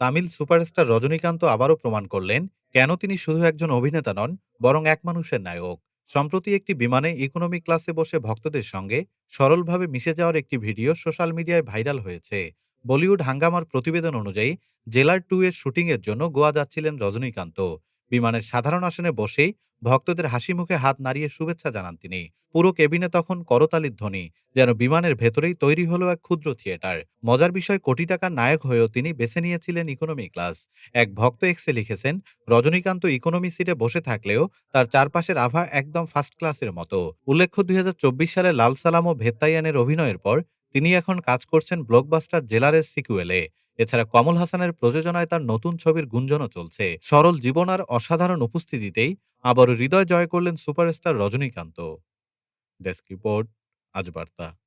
Tamil superstar Rajinikanth আবারও প্রমাণ করলেন কেন তিনি শুধু একজন অভিনেতা নন, বরং এক মানুষের নায়ক। সম্প্রতি একটি বিমানে ইকোনমি ক্লাসে বসে ভক্তদের সঙ্গে সরলভাবে মিশে যাওয়ার একটি ভিডিও সোশ্যাল মিডিয়ায় ভাইরাল হয়েছে। বলিউড হাঙ্গামার প্রতিবেদন অনুযায়ী, জেলার টু এর শুটিংয়ের জন্য গোয়া যাচ্ছিলেন রজনীকান্ত। বিমানের সাধারণ আসনে বসেই ভক্তদের হাসি মুখে হাত নাড়িয়ে শুভেচ্ছা জানান তিনি। পুরো কেবিনে তখন করতালির ধ্বনি, যেন বিমানের ভেতরেই তৈরি হলো এক ক্ষুদ্র থিয়েটার। মজার বিষয়, কোটি টাকার নায়ক হয়েও তিনি বেছে নিয়েছিলেন ইকোনমি ক্লাস এক ভক্ত এক্সে লিখেছেন, রজনীকান্ত ইকোনমি সিটে বসে থাকলেও তার চারপাশের আভা একদম ফার্স্ট ক্লাসের মতো। উল্লেখ্য, দুই হাজার চব্বিশ সালে লাল সালাম ও ভেত্তাইয়ানের অভিনয়ের পর তিনি এখন কাজ করছেন ব্লকবাস্টার জেলারের সিকুয়েলে এছাড়া কমল হাসানের প্রযোজনায় তার নতুন ছবির গুঞ্জনও চলছে। সরল জীবন আর অসাধারণ উপস্থিতিতেই আবারও হৃদয় জয় করলেন সুপারস্টার রজনীকান্ত। ডেস্ক রিপোর্ট, আজ বার্তা।